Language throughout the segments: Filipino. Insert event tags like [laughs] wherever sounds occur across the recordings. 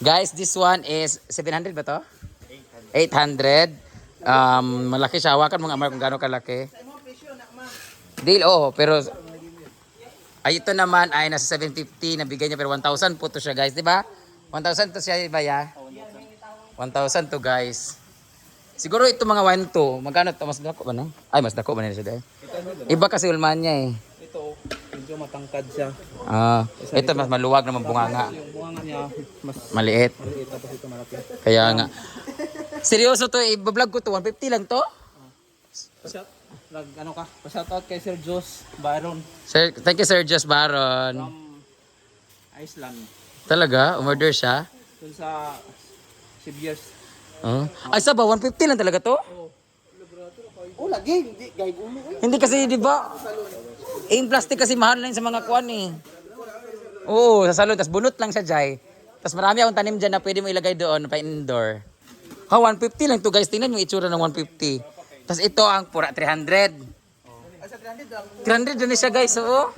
Guys, this one is 700 ba to? 800. Um, malaki siya. Hawakan mo nga Mark kung gaano kalaki. Deal, oo. Pero ay ito naman ay nasa 750 nabigay niya pero 1,000 po to siya guys, di ba? 1,000 to siya ba ya? 1,000 to guys. Siguro ito mga 1 to. Magkano to? Mas dako ba no? Ay, mas dako ba nila siya dahil? Iba kasi ulman niya eh. Ito, medyo matangkad siya. Ah, ito mas maluwag naman bunganga. Niya, mas Maliit. maliit tapos ito malaki. Kaya nga. Seryoso to, i-vlog ko to. 150 lang to. Pashout, lag, ano ka? Pashout kay Sir Jos Baron Sir, thank you Sir Just Baron. from Iceland. Talaga, umorder siya. Dun sa Sibiers. Oh. Ay, saba, 150 lang talaga to? Oh, lagi. Hindi, gay ulo. Hindi kasi, di ba? Eh, yung plastic kasi mahal lang sa mga kuan eh. Oo, sa salon. Tapos bunot lang siya, Jai. Tapos marami akong tanim dyan na pwede mo ilagay doon pa indoor. Ha, 150 lang to guys. Tingnan yung itsura ng 150. Tapos ito ang pura 300. 300 doon siya guys, oo.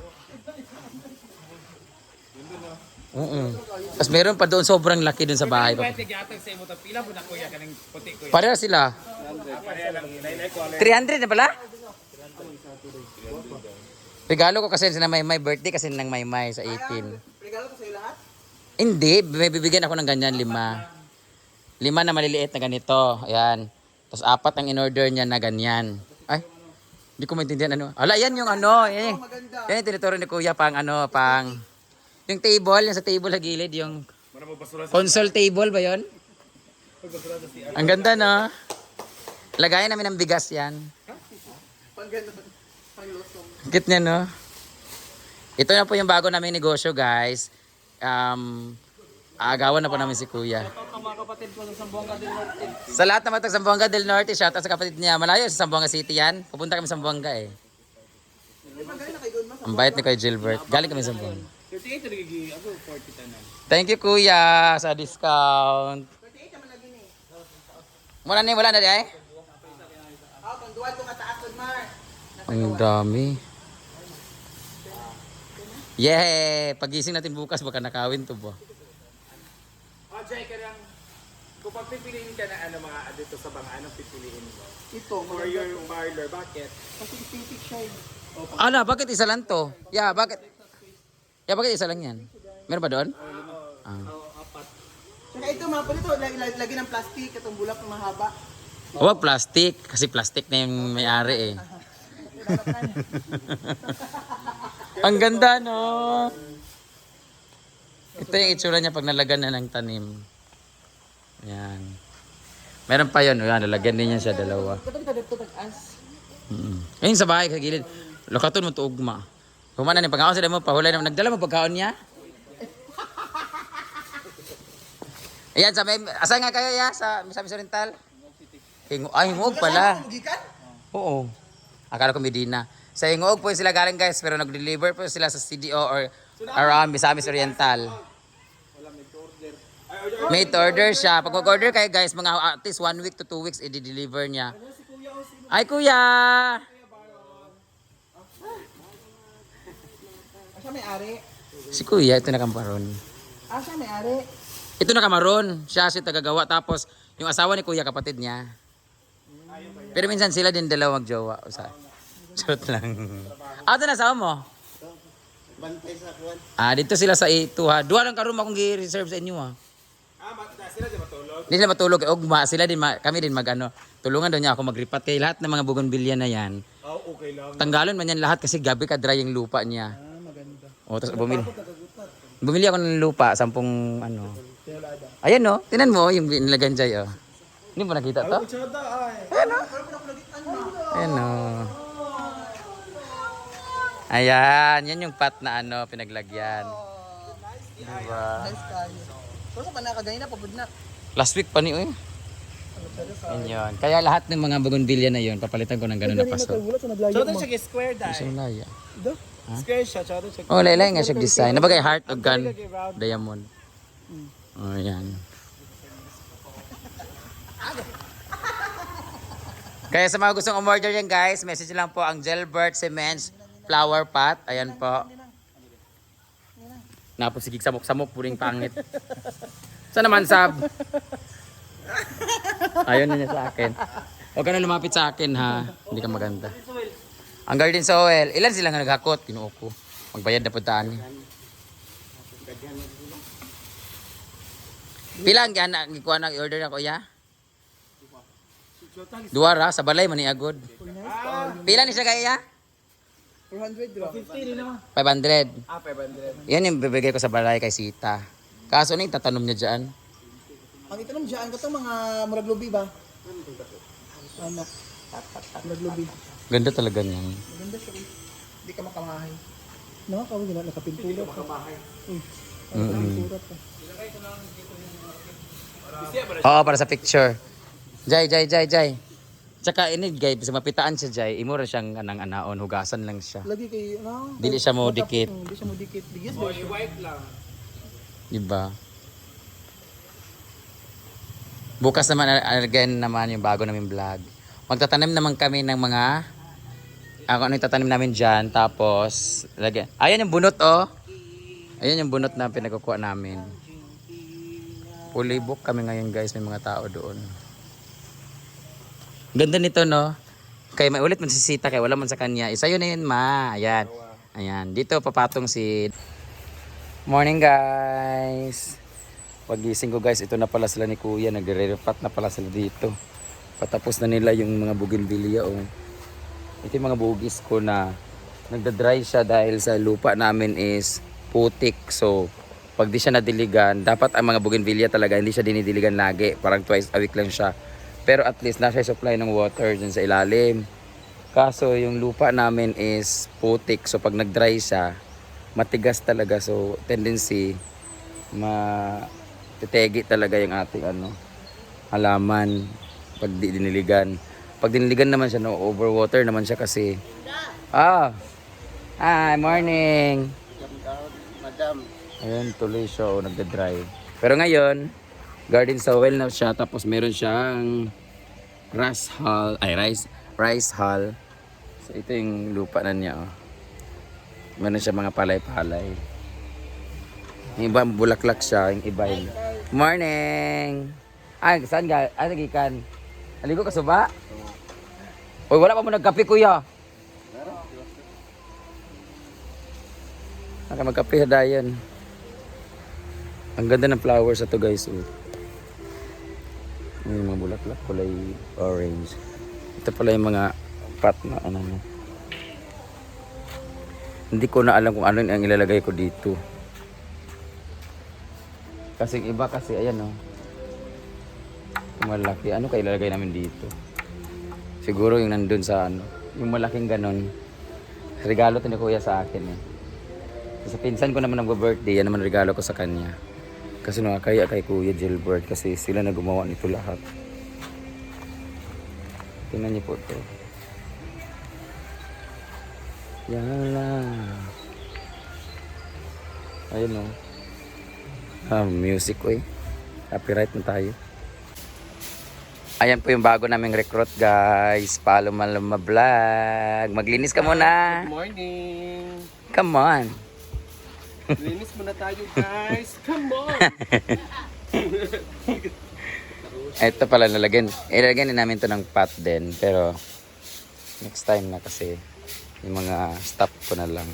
Oo. Tapos meron pa doon sobrang laki doon sa bahay. Pareha sila. 300 na pala? Regalo ko kasi sa may may birthday kasi nang may may sa 18. Regalo ko sa'yo lahat? Hindi, may bibigyan ako ng ganyan lima. Lima na maliliit na ganito. Ayan. Tapos apat ang in-order niya na ganyan. Ay, hindi ko maintindihan ano. Ala, yan yung ano. Eh. Yan yung tinuturo ni Kuya pang ano, pang... Yung table, yung sa table sa gilid, yung... Console table ba yon? Ang ganda no? Lagayan namin ng bigas yan. Pang ganun. Pang losong. Kit niya, no? Ito na po yung bago naming negosyo, guys. Um, aagawan na po namin si Kuya. Sa Sambuanga. Sa lahat naman taga Zamboanga del Norte, shout out sa kapatid niya. Malayo sa Zamboanga City yan. Pupunta kami sa Zamboanga eh. Ang bait ni Kuya Gilbert. Galing kami sa Zamboanga. 38 na nagigi. Ako, 40 tanan. Thank you, Kuya, sa discount. Muna ni, wala na di ay? Kataas ko, Mar. Ang dami. Yeah! Pagising natin bukas, baka nakawin to ba? Oh, Jay, karang kung pagpipiliin ka na ano mga dito sa banga, anong pipiliin mo? Ito, For your parlor, bakit? Kasi ipitik siya eh. Oh, Ala, bakit isa lang to? Yeah, bakit? Yeah, bakit isa lang yan? Meron ba doon? Ah. apat. Saka ito mga pala ito, lagi, lagi, lagi ng plastic, itong bulak na mahaba. Huwag plastic, kasi plastic na yung may-ari eh. [laughs] Ang ganda, no? Ito yung itsura niya pag nalagan na ng tanim. Yan. Meron pa yun. Yan, nalagyan din niya siya dalawa. Kapag ka dito tag-as. Mm. Ayun sa bahay, sa gilid. Lokaton mo to ugma. Kumana ni pagkaon sila mo, pahulay naman. Nagdala mo pagkaon niya? Ayan, sa may, asa nga kayo ya? Sa Misamis Oriental? Hingo, ay, hingog pala. Oo. Akala ko Medina. Sa Hingog po sila galing guys, pero nag-deliver po sila sa CDO or around Misamis Oriental. Made to order siya. Pag mag-order kayo guys, mga at least one week to two weeks, i-deliver niya. Ay kuya! Asa may ari? Si kuya, ito na kamaron. Asa may ari? Ito na kamaron. Siya si tagagawa. Tapos, yung asawa ni kuya, kapatid niya. Pero minsan sila din dalawa magjowa. Usa. Charot lang. Ah, ito na asawa mo? Bantay sa kuwan. Ah, dito sila sa ito ha. Duha lang karoon akong gi-reserve sa inyo ha. Ah, mat- sila di matulog? Hindi sila matulog. Ugma, sila din, ma- kami din magano. Tulungan daw niya ako magripate. Lahat ng mga bougainvillea na yan. Oh, okay lang. Tanggalon man yan lahat kasi gabi ka dry yung lupa niya. Ah, maganda. O, tapos bumili. Bumili ako ng lupa, sampung ano. Ayan no, tinan mo yung nilagan dyan oh. Hindi mo nakita to? Kutsada ay. Ayan no. Ayan, yan yung pat na ano, pinaglagyan. Diba? Nice kayo. Pero sa panaka ganyan na, pabud na. Last week pa ni eh. Yan yun. Kaya lahat ng mga bougainvillea na yun, papalitan ko ng ganun na paso. Chodo siya kay square dai. Mo laya. Square siya, chodo siya. Oh, laylay nga siya design. Nabagay heart o gun. Diamond. Oh, yan. Kaya sa mga gustong umorder yan guys, message lang po ang Gelbert Cements Flower Pot. Ayan po. Napos sigig samok-samok, puring pangit. Saan naman, Sab? Ayaw na niya sa akin. Huwag ka na lumapit sa akin, ha? Hindi ka maganda. Ang garden sa oil. Ilan sila nga naghakot? Kinuo ko. Magbayad na puntaan. Pila ang gana gikuha na order na kuya? Dua ra sa balay man ni agod. Pila ni siya kaya? 400 bro. 50 din naman. 500. Ah, 500. Yan yung bibigay ko sa balay kay Sita. Kaso na yung tatanom niya dyan. Ang itanong dyan ko itong mga murag lubi ba? Ano? Murag lubi. Ganda talaga niyan. Maganda siya eh. Hindi ka makamahay. Nakakawin nila, nakapintura pa. Uy, nakapintura pa. Oo, para sa picture. Jay, Jay, Jay, Jay. Tsaka ini gay, sa mapitaan siya Jay, imo ra siyang anang anaon, hugasan lang siya. Lagi kay, ano? Dili siya mo dikit. Hindi siya mo dikit. Bigas ba siya? I-wipe lang. Diba? Bukas naman again naman yung bago namin vlog. Magtatanim naman kami ng mga ako ano yung tatanim namin dyan. Tapos, lagyan. Ayan yung bunot oh. Ayan yung bunot na pinagkukuha namin. Fully book kami ngayon guys. May mga tao doon. Ganda nito no. Kay may ulit man si Sita kay wala man sa kanya. Isa yun na yun ma. Ayan. Ayan. Dito papatong si Morning guys. Pagising ko guys, ito na pala sila ni Kuya. Nagre-repat na pala sila dito. Patapos na nila yung mga bougainvillea oh. Ito yung mga bugis ko na nagda-dry siya dahil sa lupa namin is putik. So, pag di siya nadiligan, dapat ang mga bougainvillea talaga hindi siya dinidiligan lagi. Parang twice a week lang siya. Pero at least nasa supply ng water dyan sa ilalim. Kaso yung lupa namin is putik. So pag nag-dry siya, matigas talaga. So tendency ma titegi talaga yung ating ano halaman pag di diniligan. Pag diniligan naman siya, no, overwater naman siya kasi. Ah! Hi, morning! Madam. Ayan, tuloy siya o nagda-dry. Pero ngayon, garden soil na siya tapos meron siyang rice hull, ay rice, rice hull. So ito yung lupa na niya. Oh. Meron siya mga palay-palay. Yung iba bulaklak siya, yung iba yung... Morning! Ay, saan ka? Ay, nagikan. Aligo ka suba? Uy, wala pa mo nagkape kuya. Naka magkape dayan. Ang ganda ng flowers na to guys. Oh. May mga bulaklak kulay orange. Ito pala yung mga pot na ano. no. Hindi ko na alam kung ano ang ilalagay ko dito. Kasi yung iba kasi ayan oh. Yung malaki. Ano kaya ilalagay namin dito? Siguro yung nandun sa ano. Yung malaking ganon. Regalo to ni kuya sa akin eh. Sa pinsan ko naman nag-birthday, yan naman regalo ko sa kanya. Kasi nakakaya kay Kuya Gilbert kasi sila na gumawa nito lahat. Tingnan niyo po to. Yan lang. Ayun o. Ah, music ko eh. Copyright na tayo. Ayan po yung bago naming recruit guys. Follow Maluma Vlog. Maglinis ka muna. Morning. Come on. Linis muna tayo guys. Come on. [laughs] Ito pala nalagyan. Ilagyan din namin to ng pot din. Pero next time na kasi yung mga stop ko na lang.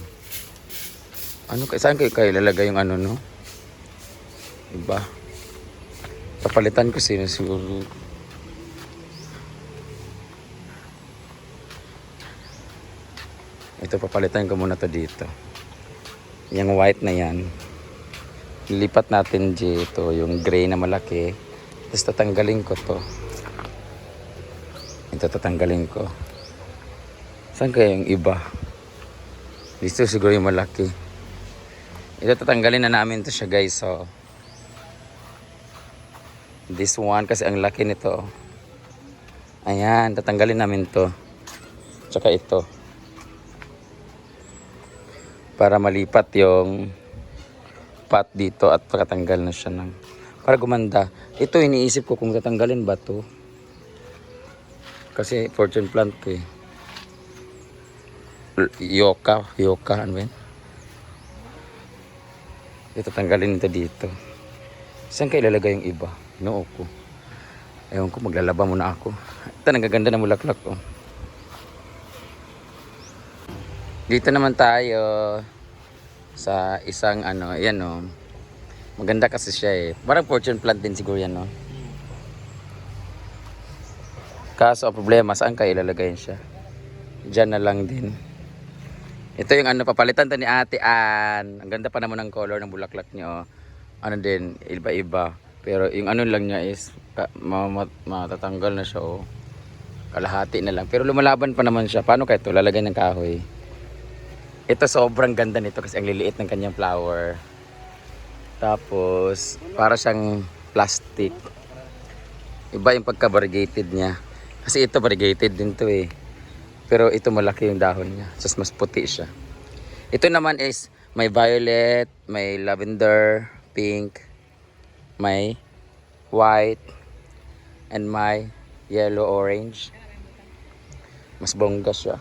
Ano kay saan kayo kayo ilalagay yung ano no? Diba? Papalitan ko sino siguro. Ito papalitan ko muna to dito. Yung white na yan. Lilipat natin dito yung gray na malaki. Tapos tatanggalin ko to. Ito tatanggalin ko. Saan kaya yung iba? Dito siguro yung malaki. Ito tatanggalin na namin to siya guys. So, this one kasi ang laki nito. Ayan, tatanggalin namin to. Tsaka ito. Para malipat yung pot dito at pakatanggal na siya ng para gumanda. Ito iniisip ko kung tatanggalin ba to. Kasi fortune plant ko eh. Yoka, yoka, ano yun? Ito tanggalin ito dito. Saan kayo ilalagay yung iba? Noo ko. Ewan ko, maglalaba muna ako. Ito, nagaganda na mulaklak ko. Dito naman tayo sa isang ano, yan o. Maganda kasi siya eh. Parang fortune plant din siguro yan no. Kaso problema, saan kayo ilalagay siya? Diyan na lang din. Ito yung ano, papalitan to ni Ate Ann. Ang ganda pa naman ng color ng bulaklak niya. Oh. Ano din, iba-iba. Pero yung ano lang niya is, matatanggal na siya. Oh. Kalahati na lang. Pero lumalaban pa naman siya. Paano kaya ito? Lalagay ng kahoy. Ito sobrang ganda nito kasi ang liliit ng kanyang flower. Tapos, para siyang plastic. Iba yung pagka-variegated niya. Kasi ito variegated din to eh. Pero ito malaki yung dahon niya. Just mas puti siya. Ito naman is may violet, may lavender, pink, may white, and may yellow orange. Mas bongga siya.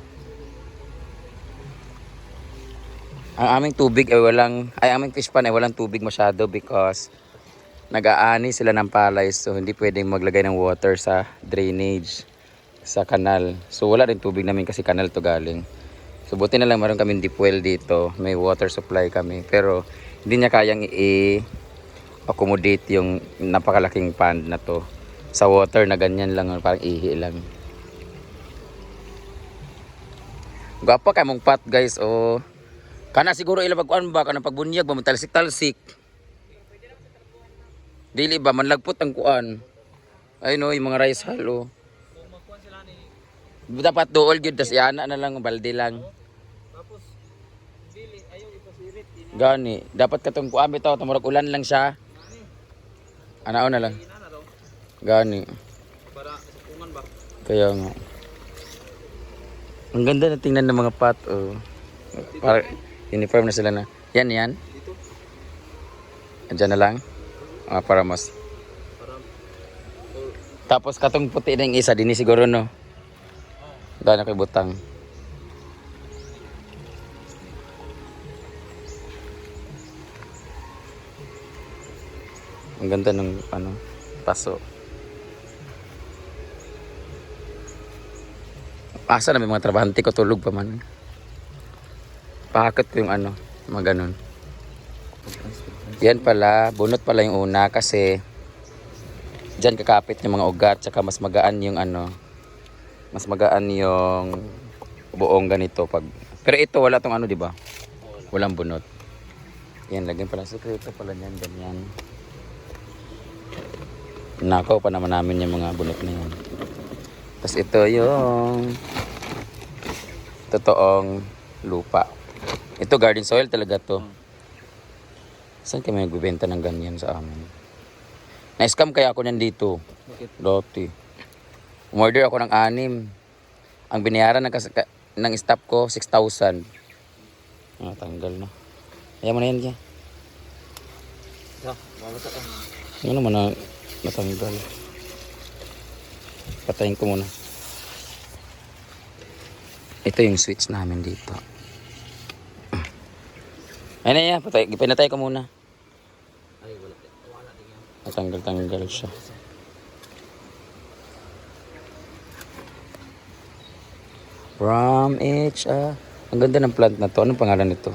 Ang aming tubig ay walang, ay aming fish pan ay walang tubig masyado because nag-aani sila ng palay so hindi pwedeng maglagay ng water sa drainage sa kanal. So wala rin tubig namin kasi kanal to galing. So buti na lang meron kaming deep well dito. May water supply kami. Pero hindi niya kayang i-accommodate yung napakalaking pond na to. Sa water na ganyan lang, parang ihi lang. Gapa kay mong pot guys oh. Kana siguro ila pagkuan ba kana pagbunyag ba talsik-talsik. Dili ba manlagpot ang kuan. Ay no, yung mga rice halo. Dapat dool gyud tas iana na lang balde lang. tapos dili ayaw ipasirit Gani, dapat katong kuan bitaw tamurag ulan lang siya. Anao na lang. Gani. para sa pungan ba. Kaya nga. Ang ganda na tingnan ng mga pot. Oh. Para uniform na sila na. Yan, yan. Dito Diyan na lang. Ah, para mas. para Tapos katong puti na yung isa, dini siguro no. Dahil kay butang. Ang ganda ng ano, paso. Asa na may mga trabahante ko tulog pa man. Pakakot ko yung ano, mga ganun. Yan pala, bunot pala yung una kasi Diyan kakapit yung mga ugat tsaka mas magaan yung ano mas magaan yung buong ganito pag pero ito wala tong ano di ba? Walang bunot. Yan lagyan pala sekreto pala niyan ganyan. Nakaw pa naman namin yung mga bunot na yan. Tapos ito yung totoong lupa ito garden soil talaga to saan kami nagbibenta ng ganyan sa amin na-scam kaya ako niyan dito bakit Dati. Umorder ako ng anim. Ang binayaran ng, kas- ka- ng staff ko, 6,000. Ah, tanggal na. Ayaw mo na yan kan Ano naman na natanggal. Patayin ko muna. Ito yung switch namin dito. Ayun na yan. Patay, pinatay ko muna. ay wala wala din yan Natanggal-tanggal siya. From each ah. Ang ganda ng plant na to. Anong pangalan nito?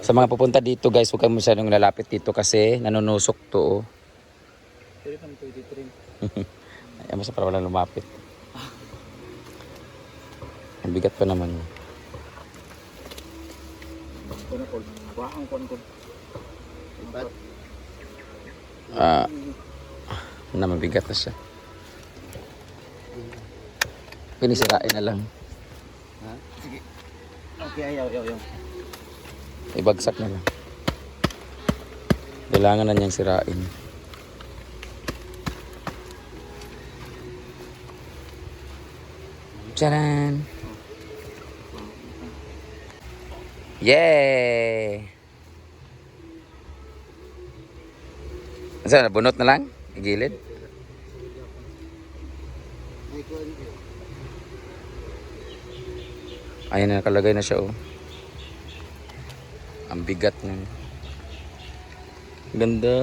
Sa mga pupunta dito guys, huwag kayo masyadong lalapit dito kasi nanunusok to. Oh. pero kami pwede trim [laughs] [laughs] Ay, basta para wala lumapit. Ang bigat pa naman. Ko na kol waang kon kon Ibat. Ah, na mabigat na siya. Pinisirain na lang. ha sige okay ayaw ayaw ayaw Ibagsak na lang. Kailangan na niyang sirain. Charan! Yay! Saan, bunot na lang? Igilid? Ayan na, nakalagay na siya oh. Ang bigat ng Ganda.